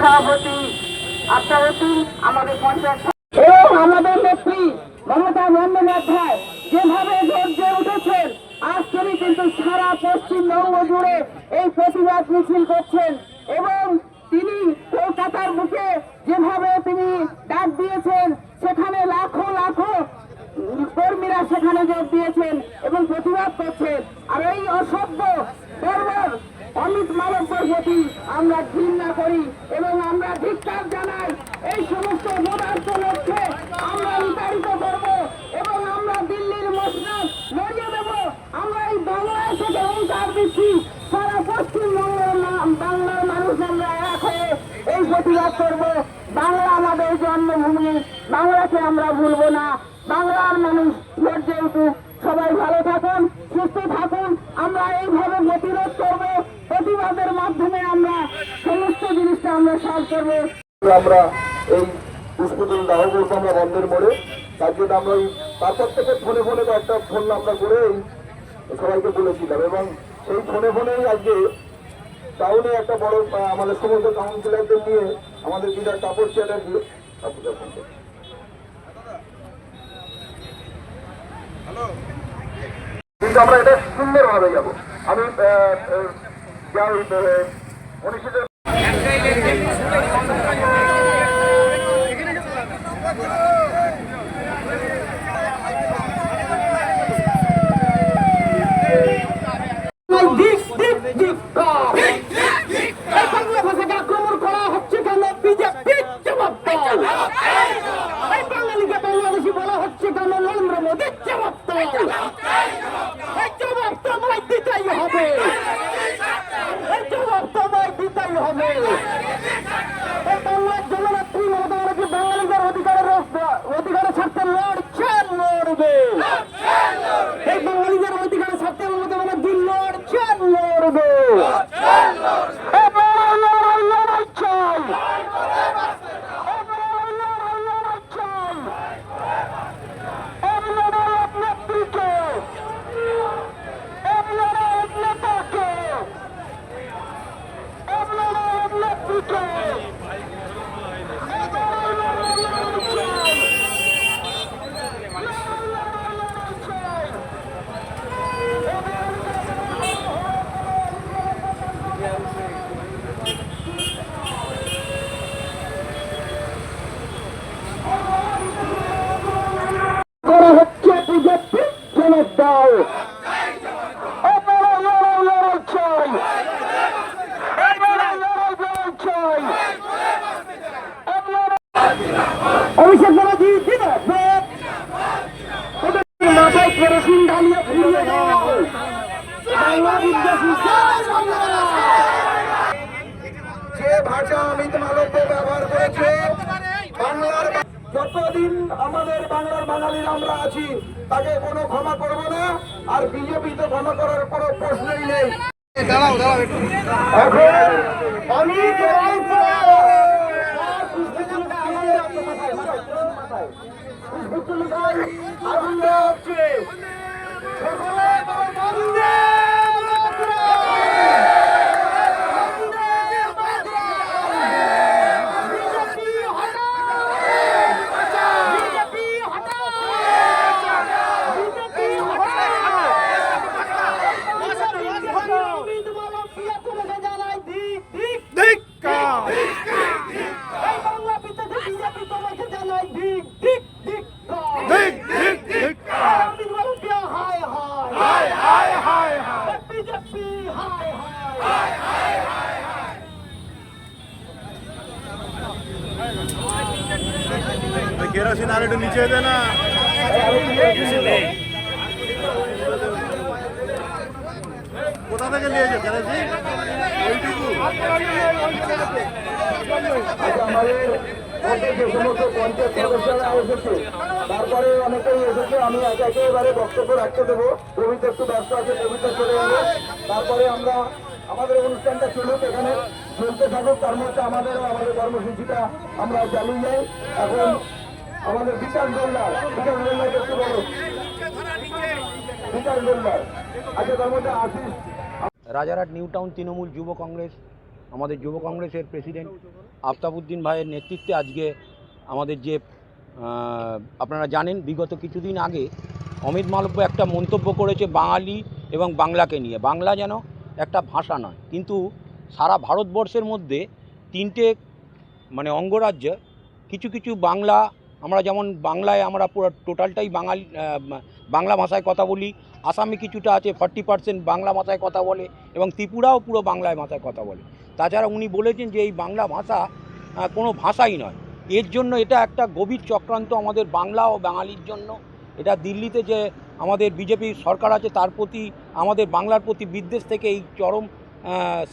সভাপতি আত্মাবতী আমাদের পঞ্চায়েত এবং আমাদের নেত্রী মমতা বন্দ্যোপাধ্যায় যেভাবে গর্জে উঠেছেন, আজ তিনি কিন্তু সারা পশ্চিমবঙ্গ জুড়ে এই প্রতিবাদ মিছিল করছেন। এবং তিনি কলকাতার বুকে যেভাবে তিনি ডাক দিয়েছেন, সেখানে লাখো লাখো কর্মীরা সেখানে যোগ দিয়েছেন এবং প্রতিবাদ করছেন। আর এই অসভ্য বর্বর অমিত মালব্যর প্রতি আমরা ঘৃণা করি এবং আমরা ধিক্কার জানাই। এই সমস্ত পদার্থ লক্ষ্যে আমরা বিতাড়িত করব এবং আমরা দিল্লির মসনদ লড়িয়ে দেব। আমরা এই বাংলায় থেকে অঙ্কার দিচ্ছি। সারা পশ্চিমবঙ্গের বাংলার মানুষ আমরা এক হয়ে এই প্রতিবাদ করব। বাংলা আমাদের জন্মভূমি। বাংলাকে আমরা ভুলব না। বাংলার মানুষ উঠুক সবাই ভালো থাকুন, সুস্থ থাকুন। আমরা এইভাবে প্রতিরোধ করব। প্রতিবাদের মাধ্যমে আমরা সমস্ত জিনিসটা আমরা সলভ করব। আমরা এই পুষ্পতল দাহ করব আমরা বন্ধের মোড়ে তার জন্য আমরা ওই তারপর থেকে ফোনে ফোনে একটা ফোন আমরা করে এই সবাইকে বলেছিলাম এবং সেই ফোনে ফোনেই আজকে টাউনে একটা বড় আমাদের সমস্ত কাউন্সিলরদের নিয়ে আমাদের বিধার কাপড় চ্যাটার্জি কিন্তু আমরা এটা সুন্দরভাবে যাব। আমি আহ, আহ, যা ওই আহ, মনীষীদের দিক দিক দিক কর। এই বাংলা ভাষাকে আক্রমণ করা হচ্ছে কেন বিজেপির জবাব দাও। এই বাঙালিকে বাংলাদেশি বলা হচ্ছে কেন নরেন্দ্র মোদীর জবাব দাও। এই জবাব তোমায় দিতেই হবে এই জবাব তোমায় দিতেই হবে এই বাংলার জননেত্রী মমতা ব্যানার্জি বাঙালিদের অধিকারের অধিকারের স্বার্থে লড়ছে লড়বে এই বাঙালিদের অধিকারের স্বার্থে মমতা ব্যানার্জি লড়ছে লড়বে এই লড়াই, লড়াই, লড়াই চাই। এই লড়াই, লড়াই, লড়াই চাই। এই লড়াই নেত্রীকে এই লড়াই নেতাকে এই লড়াই নেত্রীকে এই লড়াই, লড়াই, লড়াই চাই। করা হচ্ছে বিজেপি জনক দাও অভিষেক ব্যানার্জি জিন্দাবাদ ওদের মাথায় কেরোসিন ঢালিয়ে পুড়িয়ে দাও বাংলা বিদ্বেষী যে ভাষা অমিত মালব্য ব্যবহার করেছে বাংলার যতদিন আমাদের বাংলার বাঙালির আমরা আছি তাকে কোনো ক্ষমা করব না আর বিজেপি তো ক্ষমা করার কোনো প্রশ্নই নেই। এখন আমি করব। আনন্দ হচ্ছে সকলে বলো বন্দে মাতরম। বিজেপি হায় হায় কেরোসিন আর একটু নিচে দে না কোথা থেকে নিয়েছো কেরোসিন ওইটুকু আমাদের যে সমস্ত পঞ্চায়েত সদস্যরা এসেছে তারপরে অনেকেই এসেছে, আমি একে একেবারে বক্তব্য রাখতে দেবো। কবিতা একটু ব্যস্ত আছে কবিতা চলে গেলে। তারপরে আমরা আমাদের অনুষ্ঠানটা চলুক এখানে। চলতে থাকুক, তার মধ্যে আমাদেরও আমাদের কর্মসূচিটা আমরা চালিয়ে যাই। এখন আমাদের বিকাশ গোল্লার বিকাশ গোল্লার একটু বলো। বিকাশ গোল্লার। আচ্ছা তার মধ্যে আশিস রাজারহাট নিউ টাউন তৃণমূল যুব কংগ্রেস, আমাদের যুব কংগ্রেসের প্রেসিডেন্ট আফতাবউদ্দিন ভাইয়ের নেতৃত্বে আজকে আমাদের যে আপনারা জানেন, বিগত কিছুদিন আগে অমিত মালব্য একটা মন্তব্য করেছে বাঙালি এবং বাংলাকে নিয়ে। বাংলা যেন একটা ভাষা নয়, কিন্তু সারা ভারতবর্ষের মধ্যে তিনটে মানে অঙ্গরাজ্য, কিছু কিছু বাংলা, আমরা যেমন বাংলায় আমরা পুরো টোটালটাই বাঙালি বাংলা ভাষায় কথা বলি আসামে কিছুটা আছে ফর্টি পার্সেন্ট বাংলা ভাষায় কথা বলে এবং ত্রিপুরাও পুরো বাংলায় ভাষায় কথা বলে। তাছাড়া উনি বলেছেন যে এই বাংলা ভাষা কোনো ভাষাই নয়। এর জন্য এটা একটা গভীর চক্রান্ত আমাদের বাংলা ও বাঙালির জন্য। এটা দিল্লিতে যে আমাদের বিজেপি সরকার আছে, তার প্রতি, আমাদের বাংলার প্রতি বিদ্বেষ থেকে এই চরম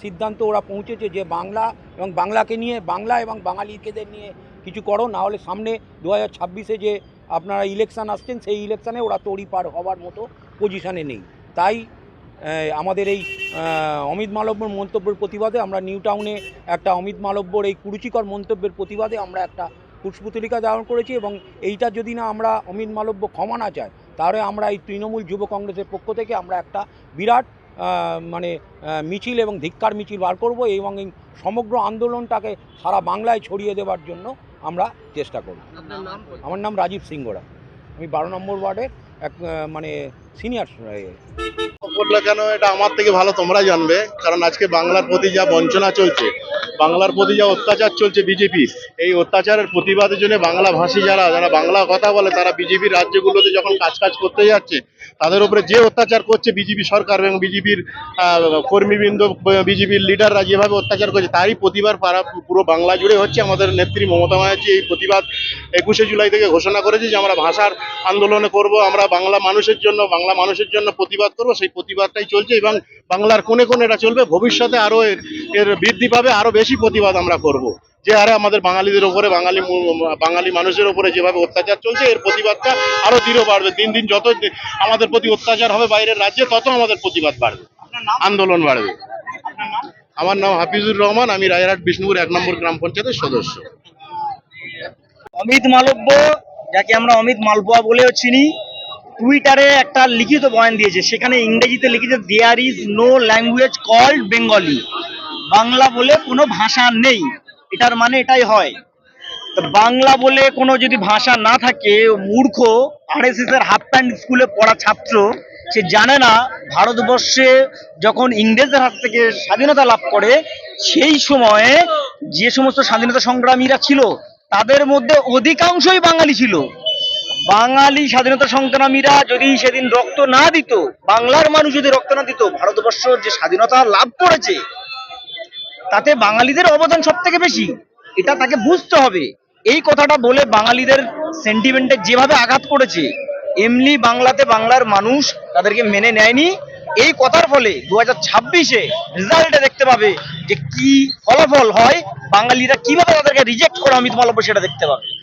সিদ্ধান্ত ওরা পৌঁছেছে যে বাংলা এবং বাংলাকে নিয়ে, বাংলা এবং বাঙালিকেদের নিয়ে কিছু করো না হলে সামনে দু হাজার যে আপনারা ইলেকশান আসছেন, সেই ইলেকশানে ওরা তড়ি পার হওয়ার মতো পজিশানে নেই। তাই আমাদের এই অমিত মালব্যর মন্তব্যের প্রতিবাদে আমরা নিউ টাউনে একটা অমিত মালব্যর এই কুরুচিকর মন্তব্যের প্রতিবাদে আমরা একটা পুষ্পতলিকা ধারণ করেছি এবং এইটা যদি না আমরা অমিত মালব্য ক্ষমা না চায় তাহলে আমরা এই তৃণমূল যুব কংগ্রেসের পক্ষ থেকে আমরা একটা বিরাট মানে মিছিল এবং ধিক্কার মিছিল বার করব এবং এই সমগ্র আন্দোলনটাকে সারা বাংলায় ছড়িয়ে দেওয়ার জন্য আমরা চেষ্টা করব। আমার নাম রাজীব সিংহরা আমি বারো নম্বর ওয়ার্ডের এক মানে সিনিয়র করলে কেন? এটা আমার থেকে ভালো তোমরা জানবে। কারণ আজকে বাংলার প্রতি যা বঞ্চনা চলছে, বাংলার প্রতি যা অত্যাচার চলছে বিজেপি এই অত্যাচারের প্রতিবাদের জন্য বাংলা ভাষী যারা যারা বাংলা কথা বলে, তারা বিজেপির রাজ্যগুলোতে যখন কাজ কাজ করতে যাচ্ছে, তাদের উপরে যে অত্যাচার করছে বিজেপি সরকার এবং বিজেপির কর্মীবৃন্দ, বিজেপির লিডাররা যেভাবে অত্যাচার করছে, তারই প্রতিবাদ পারা পুরো বাংলা জুড়ে হচ্ছে। আমাদের নেত্রী মমতা ব্যানার্জি এই প্রতিবাদ একুশে জুলাই থেকে ঘোষণা করেছে যে আমরা ভাষার আন্দোলনে করব, আমরা বাংলা মানুষের জন্য, বাংলা মানুষের জন্য প্রতিবাদ করব সেই প্রতিবাদটাই চলছে এবং বাংলার কোণে কোণে এটা চলবে। ভবিষ্যতে আরও এর এর বৃদ্ধি পাবে আরও বেশি প্রতিবাদ আমরা করব। যে হারে আমাদের বাঙালিদের উপরে বাঙালি বাঙালি মানুষের উপরে যেভাবে অত্যাচার চলছে এর প্রতিবাদটা আরও দৃঢ় বাড়বে। দিন দিন যত আমাদের প্রতি অত্যাচার হবে বাইরের রাজ্যে তত আমাদের প্রতিবাদ বাড়বে। আন্দোলন বাড়বে। আমার নাম হাফিজুর রহমান আমি রায়হাট বিষ্ণুপুর এক নম্বর গ্রাম পঞ্চায়েতের সদস্য। অমিত মালব্য যাকে আমরা অমিত মালপোয়া বলেও চিনি। টুইটারে একটা লিখিত বয়ান দিয়েছে। সেখানে ইংরেজিতে লিখেছে there is no language called Bengali Bangla বলে কোনো ভাষা নেই। এটার মানে এটাই হয়। বাংলা বলে কোনো যদি ভাষা না থাকে মূর্খ আরএসএস এর হাফ প্যান্ট স্কুলে পড়া ছাত্র, সে জানে না ভারতবর্ষে যখন ইংরেজদের হাত থেকে স্বাধীনতা লাভ করে, সেই সময়ে যে সমস্ত স্বাধীনতা সংগ্রামীরা ছিল, তাদের মধ্যে অধিকাংশই বাঙালি ছিল। বাঙালি স্বাধীনতা সংগ্রামীরা যদি সেদিন রক্ত না দিত, বাংলার মানুষ যদি রক্ত না দিত, ভারতবর্ষ যে স্বাধীনতা লাভ করেছে, তাতে বাঙালিদের অবদান সব থেকে বেশি। এটা তাকে বুঝতে হবে। এই কথাটা বলে বাঙালিদের সেন্টিমেন্টে যেভাবে আঘাত করেছে, এমনি বাংলাতে বাংলার মানুষ তাদেরকে মেনে নেয়নি। এই কথার ফলে দু হাজার ছাব্বিশে রেজাল্টে দেখতে পাবে যে কি ফলাফল হয়, বাঙালিরা কীভাবে তাদেরকে রিজেক্ট করে, অমিত মালব্য সেটা দেখতে পাবে।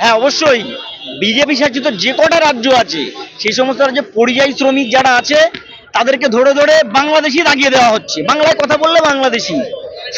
হ্যাঁ অবশ্যই। বিজেপি শাসিত যে কটা রাজ্য আছে সেই সমস্ত রাজ্যে পরিযায়ী শ্রমিক যারা আছে তাদেরকে ধরে ধরে বাংলাদেশি দাগিয়ে দেওয়া হচ্ছে। বাংলায় কথা বললে বাংলাদেশি।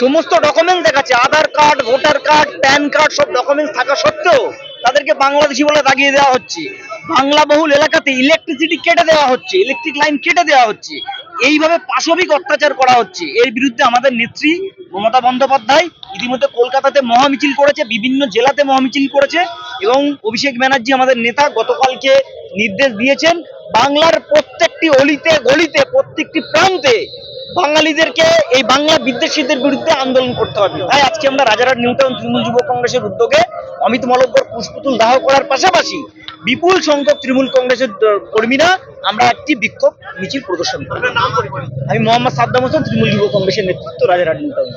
সমস্ত ডকুমেন্ট দেখাচ্ছে। Aadhaar card voter card PAN card সব ডকুমেন্টস থাকা সত্ত্বেও তাদেরকে বাংলাদেশি বলে দাগিয়ে দেওয়া হচ্ছে। বাংলা বহুল এলাকাতে ইলেকট্রিসিটি কেটে দেওয়া হচ্ছে। ইলেকট্রিক লাইন কেটে দেওয়া হচ্ছে। এইভাবে পাশবিক অত্যাচার করা হচ্ছে। এর বিরুদ্ধে আমাদের নেত্রী মমতা বন্দ্যোপাধ্যায় ইতিমধ্যে কলকাতাতে মহামিছিল করেছে, বিভিন্ন জেলাতে মহামিছিল করেছে এবং অভিষেক ব্যানার্জি আমাদের নেতা গতকালকে নির্দেশ দিয়েছেন, বাংলার প্রত্যেকটি অলিতে, গলিতে, প্রত্যেকটি প্রান্তে বাঙালিদেরকে এই বাংলা বিদ্বেষীদের বিরুদ্ধে আন্দোলন করতে হবে। তাই আজকে আমরা রাজারহাট নিউ টাউন তৃণমূল যুব কংগ্রেসের উদ্যোগে অমিত মলব্বর পুষ্পতুল দাহ করার পাশাপাশি বিপুল সংখ্যক তৃণমূল কংগ্রেসের কর্মীরা আমরা একটি বিক্ষোভ মিছিল প্রদর্শন করব। আমি মোহাম্মদ সাদ্দাম হোসেন, তৃণমূল যুব কংগ্রেসের নেতৃত্ব, রাজারহাট নিউ টাউন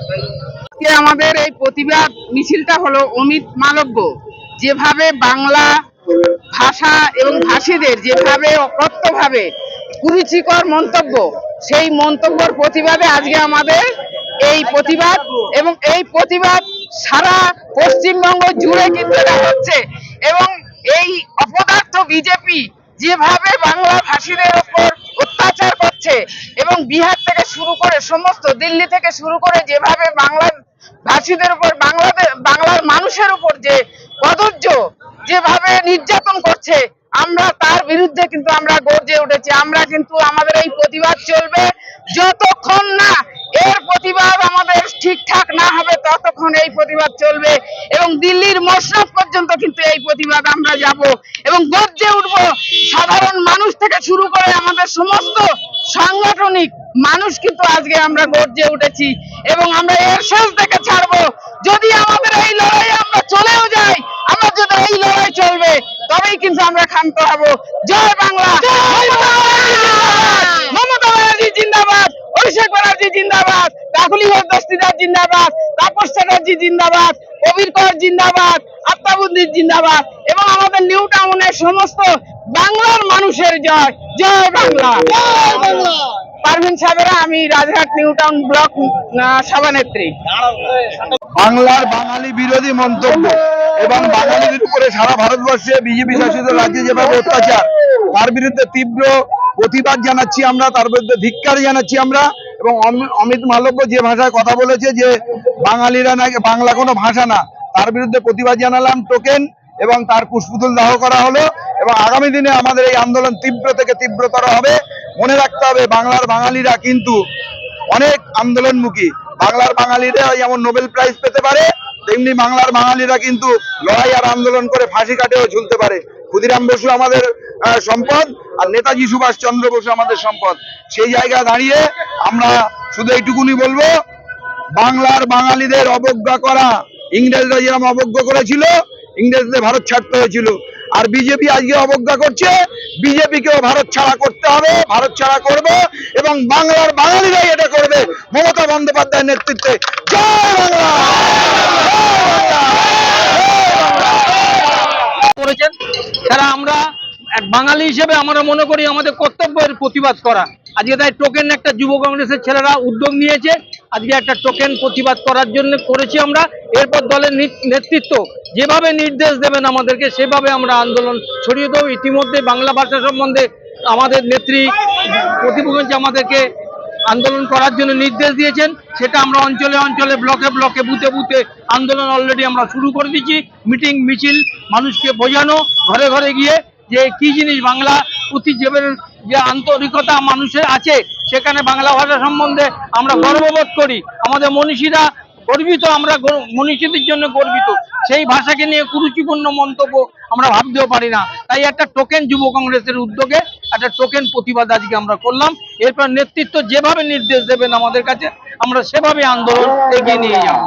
আমাদের এই প্রতিবাদ মিছিলটা হলো অমিত মালব্য যেভাবে বাংলা ভাষা এবং ভাষীদের যেভাবে অকথ্যভাবে কুরুচিকর মন্তব্য সেই মন্তব্যের প্রতিবাদে আজকে আমাদের এই প্রতিবাদ এবং এই প্রতিবাদ সারা পশ্চিমবঙ্গ জুড়ে কিন্তু এটা হচ্ছে। এবং এই অপদার্থ বিজেপি যেভাবে বাংলা ভাষীদের ওপর অত্যাচার করছে এবং বিহার থেকে শুরু করে সমস্ত দিল্লি থেকে শুরু করে যেভাবে বাংলা ভাষীদের উপর বাংলাদেশ বাংলার মানুষের উপর যে কদর্য যেভাবে নির্যাতন করছে আমরা তার বিরুদ্ধে কিন্তু আমরা গর্জে উঠেছি। আমরা কিন্তু আমাদের এই প্রতিবাদ চলবে যতক্ষণ না এর প্রতিবাদ ততক্ষণ এই প্রতিবাদ চলবে এবং দিল্লির মসনদ পর্যন্ত কিন্তু এই প্রতিবাদ আমরা যাব এবং গর্জে উঠব। সাধারণ মানুষ থেকে শুরু করে আমাদের সমস্ত সাংগঠনিক মানুষ কিন্তু আজকে আমরা গর্জে উঠেছি এবং আমরা এর শেষ থেকে ছাড়বো। যদি আমাদের এই লড়াই আমরা চলেও যাই আমরা যদি এই লড়াই চলবে তবেই কিন্তু আমরা ক্ষান্ত হব। জয় বাংলা। মমতা ব্যানার্জি জিন্দাবাদ। অভিষেক ব্যানার্জি জিন্দাবাদ। কাকুলি দস্তিদার জিন্দাবাদ তাপস চ্যাটার্জি জিন্দাবাদ কবির কর জিন্দাবাদ জিন্দাবাদ এবং আমাদের নিউ টাউনের সমস্ত বাংলার মানুষের জয় জয় বাংলা। পারভিন সাহেবেরা আমি রাজঘাট নিউ টাউন ব্লক সভানেত্রী। বাংলার বাঙালি বিরোধী মন্তব্য এবং বাঙালিদের উপরে সারা ভারতবর্ষে বিজেপি শাসিত রাজ্যে যেভাবে অত্যাচার তার বিরুদ্ধে তীব্র প্রতিবাদ জানাচ্ছি আমরা তার বিরুদ্ধে ধিক্কার জানাচ্ছি আমরা। এবং অমিত মালব্য যে ভাষায় কথা বলেছে যে বাঙালিরা নাকি বাংলা কোনো ভাষা না, তার বিরুদ্ধে প্রতিবাদ জানালাম টোকেন এবং তার পুষ্পতুল দাহ করা হলো এবং আগামী দিনে আমাদের এই আন্দোলন তীব্র থেকে তীব্রতর হবে। মনে রাখতে হবে, বাংলার বাঙালিরা কিন্তু অনেক আন্দোলনমুখী। বাংলার বাঙালিরা যেমন নোবেল প্রাইজ পেতে পারে, তেমনি বাংলার বাঙালিরা কিন্তু লড়াই আর আন্দোলন করে ফাঁসি কাটেও ঝুলতে পারে। ক্ষুদিরাম বসু আমাদের সম্পদ, আর নেতাজি সুভাষ চন্দ্র বসু আমাদের সম্পদ। সেই জায়গায় দাঁড়িয়ে আমরা শুধু এইটুকুনি বলব, বাংলার বাঙালিদের অবজ্ঞা করা, ইংরেজরা যেরকম অবজ্ঞা করেছিল, ইংরেজদের ভারত ছাড়তে হয়েছিল। আর বিজেপি আজকে অবজ্ঞা করছে, বিজেপিকেও ভারত ছাড়া করতে হবে, ভারত ছাড়া করবে, এবং বাংলার বাঙালিরাই এটা করবে। মমতা বন্দ্যোপাধ্যায়ের নেতৃত্বে। জয় বাংলা! করেছেন, তারা আমরা বাঙালি হিসেবে আমরা মনে করি আমাদের কর্তব্যের প্রতিবাদ করা। আজকে তাই টোকেন একটা যুব কংগ্রেসের ছেলেরা উদ্যোগ নিয়েছে, আজকে একটা টোকেন প্রতিবাদ করার জন্য করেছি আমরা। এরপর দলের নেতৃত্ব যেভাবে নির্দেশ দেবেন আমাদেরকে, সেভাবে আমরা আন্দোলন ছড়িয়ে দেবো। ইতিমধ্যে বাংলা ভাষা সম্বন্ধে আমাদের নেত্রী প্রতিমুখী আমাদেরকে আন্দোলন করার জন্য নির্দেশ দিয়েছেন, সেটা আমরা অঞ্চলে অঞ্চলে, ব্লকে ব্লকে, বুথে বুথে আন্দোলন অলরেডি আমরা শুরু করে দিয়েছি। মিটিং, মিছিল, মানুষকে বোঝানো, ঘরে ঘরে গিয়ে যে কি জিনিস বাংলা প্রতি জীবনের যে আন্তরিকতা মানুষের আছে, সেখানে বাংলা ভাষা সম্বন্ধে আমরা গর্ববোধ করি। আমাদের মনীষীরা গর্বিত, আমরা মনীষীদের জন্য গর্বিত। সেই ভাষাকে নিয়ে কুরুচিপূর্ণ মন্তব্য আমরা ভাবতেও পারি না। তাই একটা টোকেন যুব কংগ্রেসের উদ্যোগে একটা টোকেন প্রতিবাদ আজকে আমরা করলাম। এরপর নেতৃত্ব যেভাবে নির্দেশ দেবেন আমাদের কাছে, আমরা সেভাবে আন্দোলন এগিয়ে নিয়ে যাব।